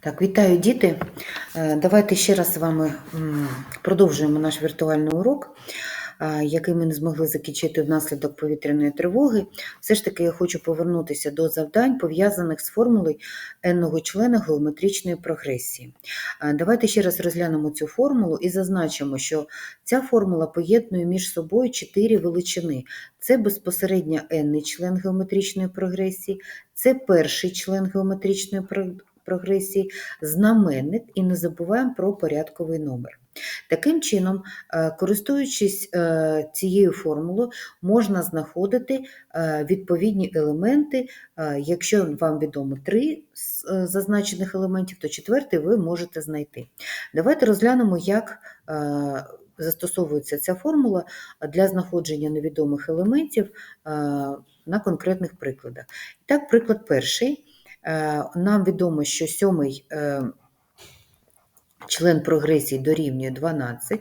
Так, вітаю діти. Е, Давайте ще раз з вами продовжуємо наш віртуальний урок, який ми не змогли закінчити внаслідок повітряної тривоги. Все ж таки я хочу повернутися до завдань, пов'язаних з формулою n-го члена геометричної прогресії. Давайте ще раз розглянемо цю формулу і зазначимо, що ця формула поєднує між собою чотири величини. Це безпосередньо n член геометричної прогресії, це перший член геометричної прогресії, знаменник і не забуваємо про порядковий номер. Таким чином, е, користуючись е, цією формулою, можна знаходити е, відповідні елементи. Якщо вам відомо три з зазначених елементів, то четвертий ви можете знайти. Давайте розглянемо, як застосовується ця формула для знаходження невідомих елементів на конкретних прикладах. Так, приклад перший. Е, нам відомо, що сьомий е, член прогресії дорівнює 12,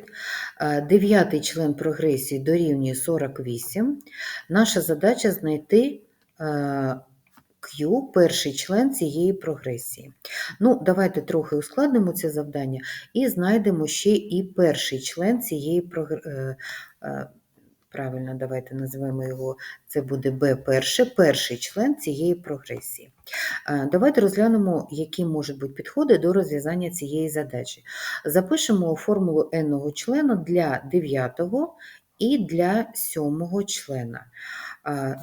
е, дев'ятий член прогресії дорівнює 48. Наша задача знайти Q, перший член цієї прогресії. Ну, Давайте трохи ускладнимо це завдання і знайдемо ще і перший член цієї прогресії правильно, давайте назвемо його, це буде b перше, перший член цієї прогресії. Давайте розглянемо, які можуть бути підходи до розв'язання цієї задачі. Запишемо формулу n члена для 9 і для 7 члена.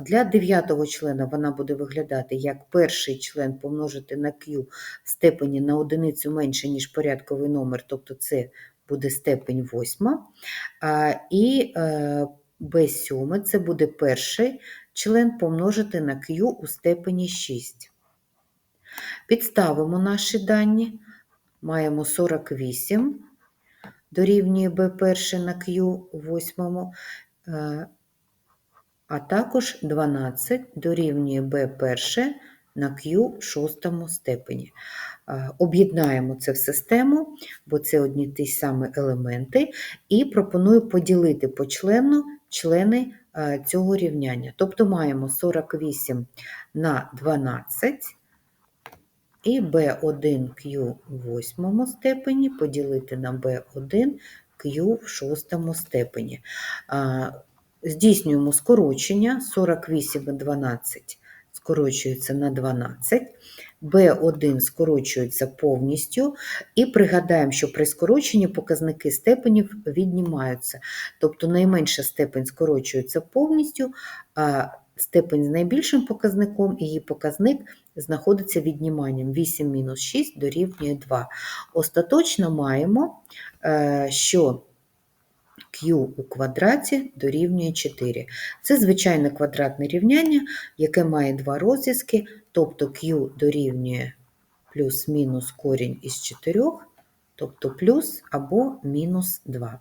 Для 9 члена вона буде виглядати як перший член помножити на Q в степені на одиницю менше, ніж порядковий номер, тобто це буде степень 8. І е, b7 це буде перший член помножити на Q у степені 6. Підставимо наші дані. Маємо 48, дорівнює b1 на Q у 8, е, а також 12 дорівнює b1 на Q в шостому степені. Е, об'єднаємо це в систему, бо це одні ті самі елементи, і пропоную поділити по члену члени е, цього рівняння. Тобто маємо 48 на 12 і b1q в восьмому степені поділити на b1q в шостому степені. Здійснюємо скорочення 48 і 12 скорочується на 12, B1 скорочується повністю, і пригадаємо, що при скороченні показники степенів віднімаються. Тобто найменша степень скорочується повністю, а степень з найбільшим показником, її показник знаходиться відніманням 8-6 дорівнює 2. Остаточно маємо, е, що Q у квадраті дорівнює 4. Це звичайне квадратне рівняння, яке має два розв'язки, тобто Q дорівнює плюс-мінус корінь із 4, тобто плюс або мінус 2.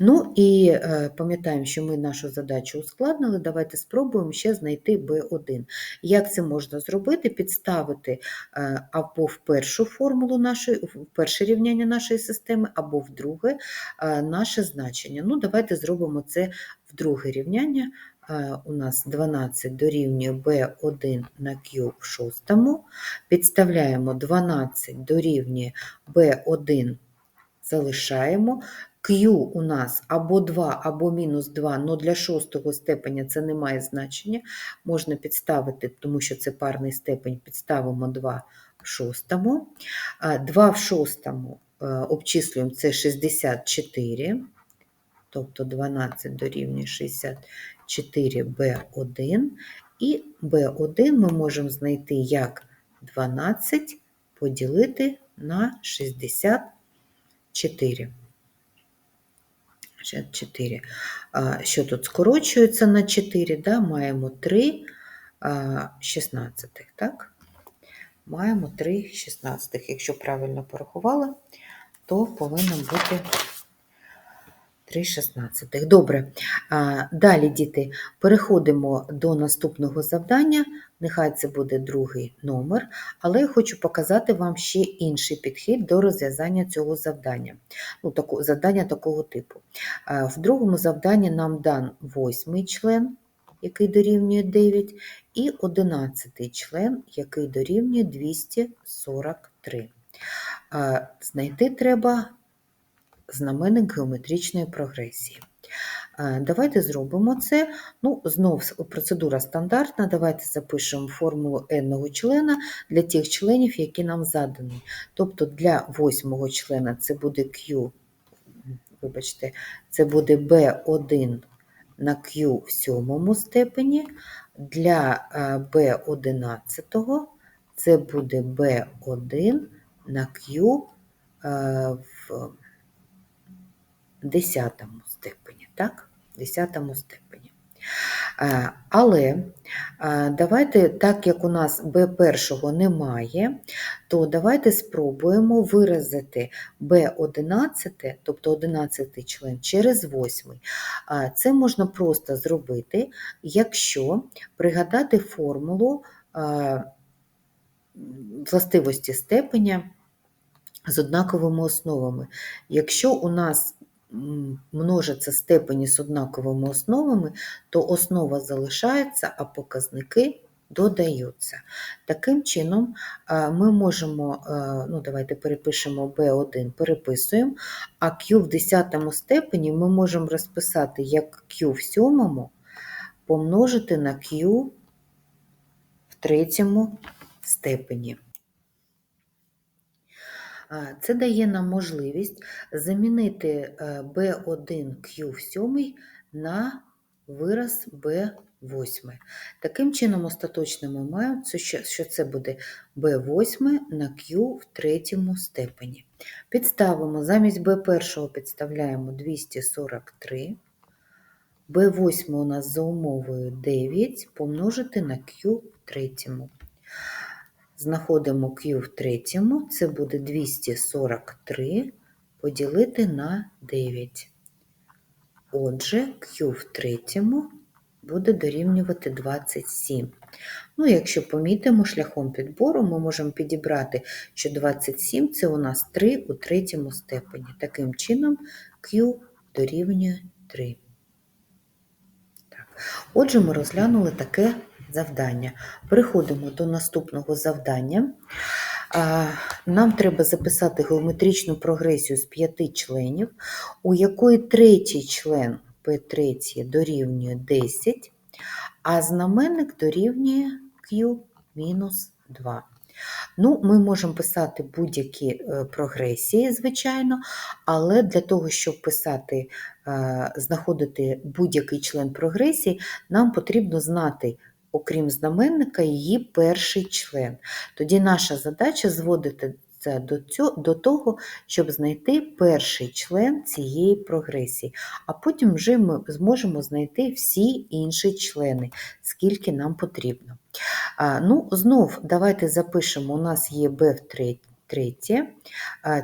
Ну і е, пам'ятаємо, що ми нашу задачу ускладнили. Давайте спробуємо ще знайти B1. Як це можна зробити? Підставити е, або в першу формулу нашої, в перше рівняння нашої системи, або в друге е, наше значення. Ну, Давайте зробимо це в друге рівняння. У нас 12 дорівнює B1 на Q в шостому. Підставляємо 12 дорівнює B1, залишаємо. Q у нас або 2, або мінус 2, але для шостого степеня це не має значення. Можна підставити, тому що це парний степень, підставимо 2 в шостому. 2 в шостому е, обчислюємо це 64, тобто 12 дорівнює 64 b1. І b1 ми можемо знайти як 12 поділити на 64. 4. Що тут скорочується на 4, да? маємо 3 16, так? Маємо 3 16. Якщо правильно порахувала, то повинно бути 3,16. Добре. Далі, діти, переходимо до наступного завдання. Нехай це буде другий номер, але я хочу показати вам ще інший підхід до розв'язання цього завдання. Ну, таку, Завдання такого типу. В другому завданні нам дан восьмий член, який дорівнює 9, і одинадцятий член, який дорівнює 243. Знайти треба знаменник геометричної прогресії. А, Давайте зробимо це. Ну, знов процедура стандартна. Давайте запишемо формулу n члена для тих членів, які нам задані. Тобто для восьмого члена це буде Q, вибачте, це буде B1 на Q в сьомому степені. Для е, B11 це буде B1 на Q е, в десятому степені, так? Десятому степені. Е, Але е, давайте, так як у нас B1 немає, то давайте спробуємо виразити B11, тобто 11 член, через 8. Е, Це можна просто зробити, якщо пригадати формулу властивості степеня з однаковими основами. Якщо у нас множаться степені з однаковими основами, то основа залишається, а показники додаються. Таким чином, е, ми можемо, е, ну давайте перепишемо B1, переписуємо, а Q в 10 степені ми можемо розписати як Q в 7 помножити на Q в третьому степені. Це дає нам можливість замінити е, B1Q в 7 на вираз B8. Таким чином, остаточно ми маємо, що це буде B8 на Q в третьому степені. Підставимо, замість B1 підставляємо 243. B8 у нас за умовою 9 помножити на Q в третьому. Знаходимо Q в третьому, це буде 243 поділити на 9. Отже, Q в третьому буде дорівнювати 27. Ну, якщо помітимо шляхом підбору, ми можемо підібрати, що 27 це у нас 3 у третьому степені. Таким чином, Q дорівнює 3. Так. Отже, ми розглянули таке завдання. Переходимо до наступного завдання. Нам треба записати геометричну прогресію з п'яти членів, у якої третій член P3 дорівнює 10, а знаменник дорівнює Q-2. Ну, Ми можемо писати будь-які е, прогресії, звичайно, але для того, щоб писати, е, знаходити будь-який член прогресії, нам потрібно знати, окрім знаменника, її перший член. Тоді наша задача зводити це до, цього, до того, щоб знайти перший член цієї прогресії, а потім вже ми зможемо знайти всі інші члени, скільки нам потрібно. А, Ну, Знов давайте запишемо, у нас є b в третє,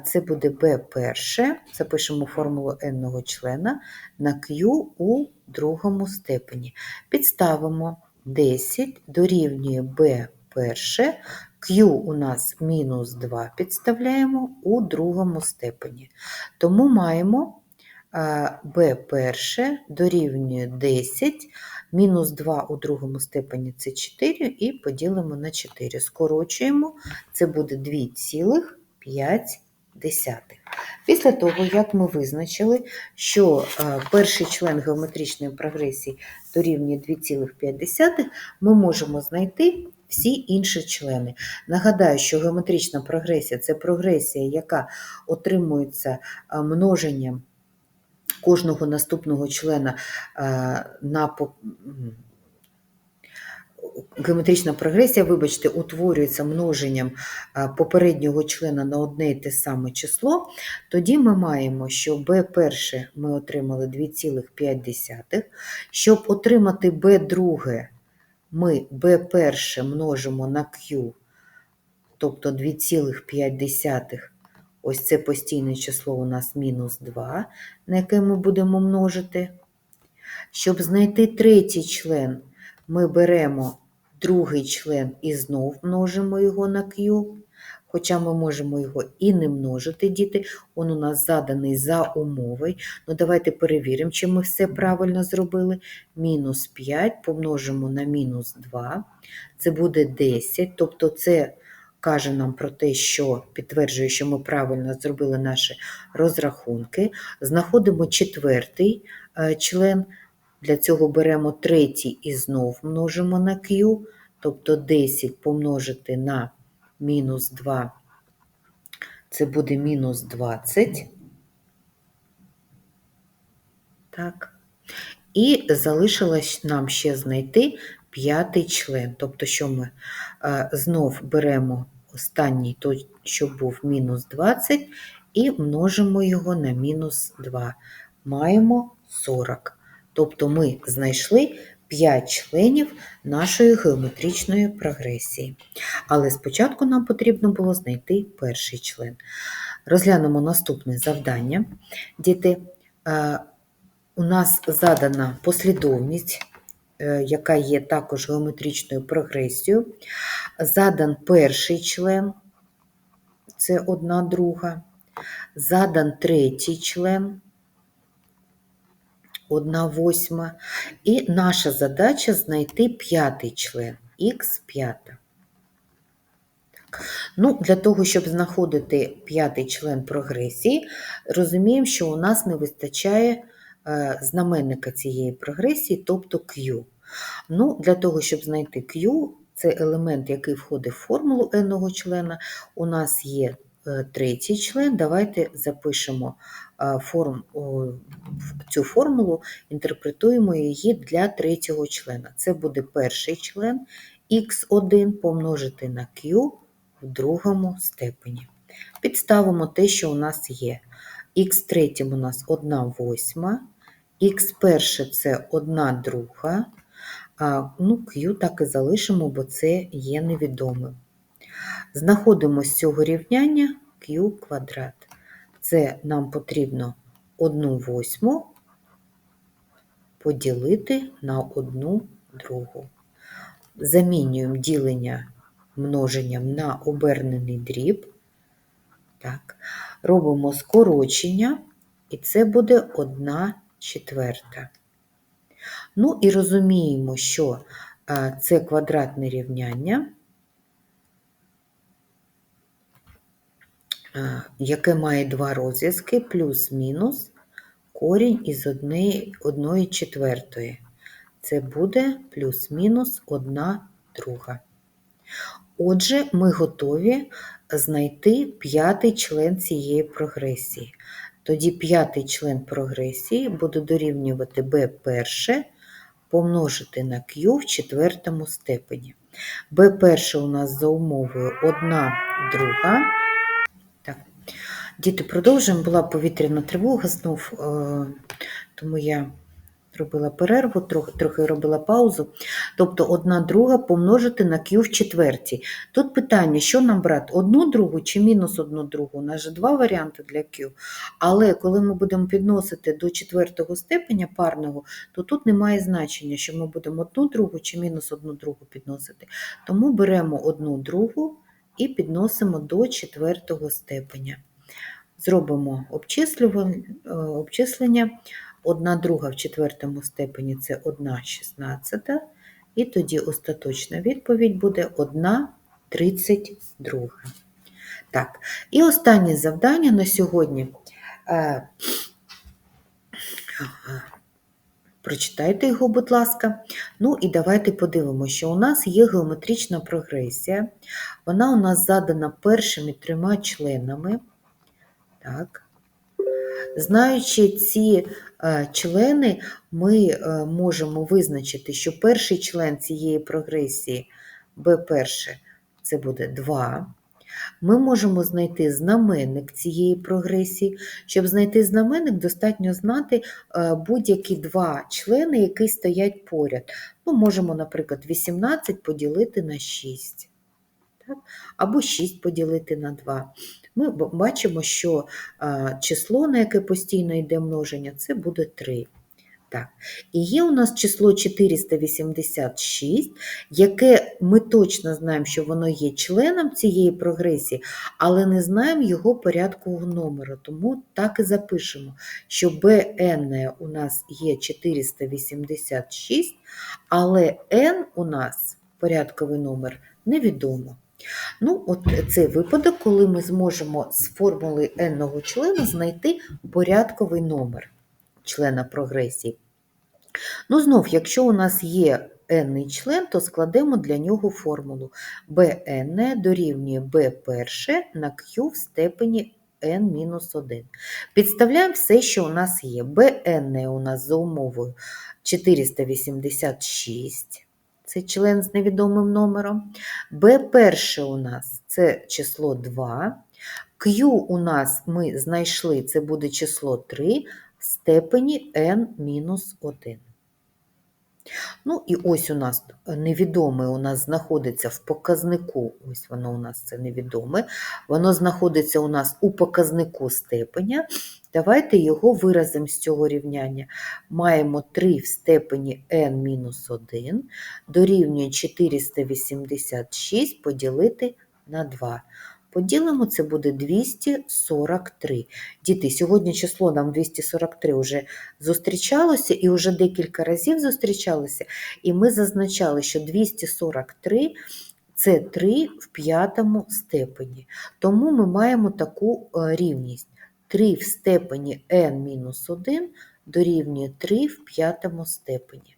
це буде b перше, запишемо формулу n члена на q у другому степені. Підставимо 10 дорівнює b перше, q у нас мінус 2 підставляємо у другому степені. Тому маємо b перше дорівнює 10, мінус 2 у другому степені це 4, і поділимо на 4. Скорочуємо, це буде 2,5. Після того, як ми визначили, що перший член геометричної прогресії дорівнює 2,5, ми можемо знайти всі інші члени. Нагадаю, що геометрична прогресія це прогресія, яка отримується множенням кожного наступного члена на геометрична прогресія, вибачте, утворюється множенням попереднього члена на одне і те саме число, тоді ми маємо, що b перше ми отримали 2,5. Щоб отримати b друге, ми b перше множимо на q, тобто 2,5. Ось це постійне число у нас мінус 2, на яке ми будемо множити. Щоб знайти третій член, ми беремо другий член і знов множимо його на q, хоча ми можемо його і не множити, діти, він у нас заданий за умовою. Ну, Давайте перевіримо, чи ми все правильно зробили. Мінус 5 помножимо на мінус 2, це буде 10, тобто це каже нам про те, що підтверджує, що ми правильно зробили наші розрахунки. Знаходимо четвертий е, член. Для цього беремо третій і знов множимо на Q, тобто 10 помножити на мінус 2, це буде мінус 20. Так. І залишилось нам ще знайти п'ятий член. Тобто, що ми е, знов беремо останній той, що був мінус 20, і множимо його на мінус 2. Маємо 40. Тобто ми знайшли 5 членів нашої геометричної прогресії. Але спочатку нам потрібно було знайти перший член. Розглянемо наступне завдання. Діти, е, у нас задана послідовність, е, яка є також геометричною прогресією. Задан перший член, це одна друга. Задан третій член, одна восьма. І наша задача знайти п'ятий член, х п'ята. Ну, Для того, щоб знаходити п'ятий член прогресії, розуміємо, що у нас не вистачає е, знаменника цієї прогресії, тобто Q. Ну, Для того, щоб знайти Q, це елемент, який входить в формулу n члена. У нас є е, третій член. Давайте запишемо форм, цю формулу, інтерпретуємо її для третього члена. Це буде перший член x1 помножити на Q в другому степені. Підставимо те, що у нас є. Х третім у нас 1 восьма, х перше це 1 друга, а ну, Q так і залишимо, бо це є невідомим. Знаходимо з цього рівняння Q квадрат. Це нам потрібно 1 восьму поділити на 1 другу. Замінюємо ділення множенням на обернений дріб. Так. Робимо скорочення, і це буде 1 четверта. Ну і розуміємо, що це квадратне рівняння, яке має два розв'язки, плюс-мінус корінь із 1 четвертої. Це буде плюс-мінус 1 друга. Отже, ми готові знайти п'ятий член цієї прогресії. Тоді п'ятий член прогресії буде дорівнювати b перше помножити на Q в четвертому степені. b перше у нас за умовою 1 друга. Діти, продовжуємо. Була повітряна тривога знов, е, тому я робила перерву, трохи трохи робила паузу. Тобто одна друга помножити на Q в четвертій. Тут питання, що нам брати, одну другу чи мінус одну другу? У нас же два варіанти для Q. Але коли ми будемо підносити до четвертого степеня парного, то тут немає значення, що ми будемо одну другу чи мінус одну другу підносити. Тому беремо одну другу і підносимо до четвертого степеня. Зробимо обчислення. Одна друга в четвертому степені це 1 шістнадцята, і тоді остаточна відповідь буде 1 32. Так, і останнє завдання на сьогодні. Е, Прочитайте його, будь ласка. Ну і давайте подивимося, що у нас є геометрична прогресія. Вона у нас задана першими трьома членами. Так. Знаючи ці е, члени, ми е, можемо визначити, що перший член цієї прогресії b1 це буде 2. Ми можемо знайти знаменник цієї прогресії. Щоб знайти знаменник, достатньо знати е, будь-які два члени, які стоять поряд. Ну, Можемо, наприклад, 18 поділити на 6, так? або 6 поділити на 2 ми бачимо, що число, на яке постійно йде множення, це буде 3. Так. І є у нас число 486, яке ми точно знаємо, що воно є членом цієї прогресії, але не знаємо його порядкового номеру. Тому так і запишемо, що bn у нас є 486, але n у нас порядковий номер невідомо. Ну, от цей випадок, коли ми зможемо з формули n-ного члена знайти порядковий номер члена прогресії. Ну, знов, якщо у нас є n член, то складемо для нього формулу bn дорівнює b перше на q в степені n-1. Підставляємо все, що у нас є. bn у нас за умовою 486, це член з невідомим номером. b перше у нас це число 2. Q у нас ми знайшли, це буде число 3 в степені n-1. Ну і ось у нас невідоме у нас знаходиться в показнику, ось воно у нас це невідоме, воно знаходиться у нас у показнику степеня. Давайте його виразимо з цього рівняння. Маємо 3 в степені n-1 дорівнює 486 поділити на 2. Поділимо, це буде 243. Діти, сьогодні число нам 243 вже зустрічалося і вже декілька разів зустрічалося, і ми зазначали, що 243 це 3 в п'ятому степені. Тому ми маємо таку е, рівність. 3 в степені n-1 дорівнює 3 в п'ятому степені.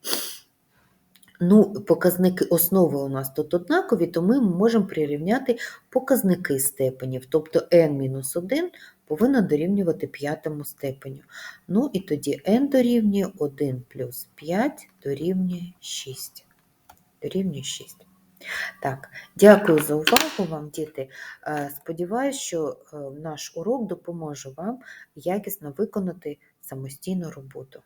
Ну, показники основи у нас тут однакові, то ми можемо прирівняти показники степенів, тобто n-1 повинна дорівнювати п'ятому степеню. Ну і тоді n дорівнює 1 плюс 5 дорівнює 6. Дорівнює 6. Так, дякую за увагу вам, діти. Е, Сподіваюсь, що е, наш урок допоможе вам якісно виконати самостійну роботу.